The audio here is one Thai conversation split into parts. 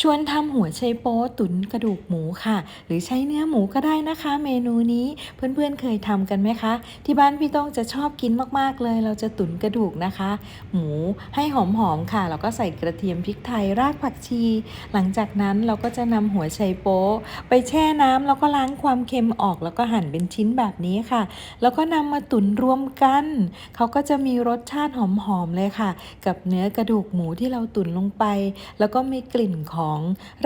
ชวนทำหัวไชโป๊ตุ๋นกระดูกหมูค่ะ หรือใช้เนื้อหมูก็ได้นะคะ เมนูนี้เพื่อนๆเคยทำกันไหมคะ ที่บ้านพี่ต้องจะชอบกินมากๆเลย เราจะตุ๋นกระดูกนะคะ หมูให้หอมๆค่ะแล้วก็ใส่กระเทียมพริกไทยรากผักชี หลังจากนั้นเราก็จะนำหัวไชโป๊ไปแช่น้ำแล้วก็ล้างความเค็มออกแล้วก็หั่นเป็นชิ้นแบบนี้ค่ะ แล้วก็นำมาตุ๋นรวมกันเขาก็จะมีรสชาติหอมๆเลยค่ะ กับเนื้อกระดูกหมูที่เราตุ๋นลงไป แล้วก็มีกลิ่นของ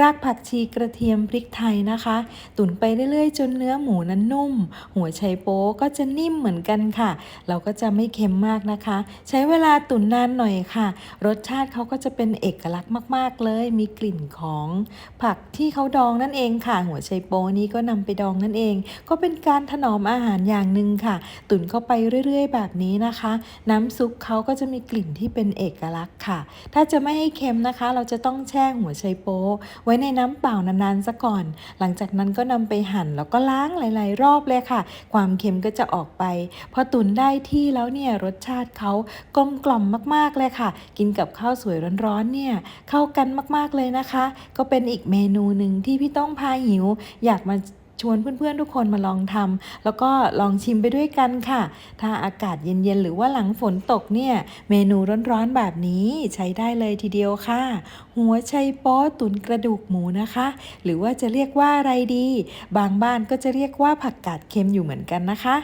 รากผักชีกระเทียมพริกไทยนะคะ ตุ๋นไปเรื่อยๆ จนเนื้อหมูนั้นนุ่ม หัวไชโป๊ก็จะนิ่มเหมือนกันค่ะ เราก็จะไม่เค็มมากนะคะ ใช้เวลาตุ๋นนานหน่อยค่ะ รสชาติเขาก็จะเป็นเอกลักษณ์มาก ๆ เลย มีกลิ่นของผักที่เขาดองนั่นเองค่ะ หัวไชโป๊นี้ก็นำไปดองนั่นเอง ก็เป็นการถนอมอาหารอย่างหนึ่งค่ะ ตุ๋นเข้าไปเรื่อย ๆ แบบนี้นะคะ น้ำซุปเขาก็จะมีกลิ่นที่เป็นเอกลักษณ์ค่ะ ถ้าจะไม่ให้เค็มนะคะ เราจะต้องแช่หัวไชโป๊ไว้ในน้ำเปล่านานๆซะก่อน หลังจากนั้นก็นำไปหั่นแล้วก็ล้างหลาย ๆ รอบเลยค่ะ ความเค็มก็จะออกไป พอตุ๋นได้ที่แล้วเนี่ยรสชาติเขากลมกล่อมมากๆเลยค่ะ กินกับข้าวสวยร้อนๆเนี่ยเข้ากันมากๆเลยนะคะ ก็เป็นอีกเมนูหนึ่งที่พี่ต้องพาหิว อยากมา ชวนเพื่อนๆ ทุกคนมาลองทำแล้วก็ลองชิมไปด้วยกันค่ะ ถ้าอากาศเย็นๆ หรือว่าหลังฝนตกเนี่ย เมนูร้อนๆ แบบนี้ใช้ได้เลยทีเดียวค่ะ หัวไชโป๊ตุ๋นกระดูกหมูนะคะ หรือว่าจะเรียกว่าอะไรดี บางบ้านก็จะเรียกว่าผักกาดเค็มอยู่เหมือนกันนะคะ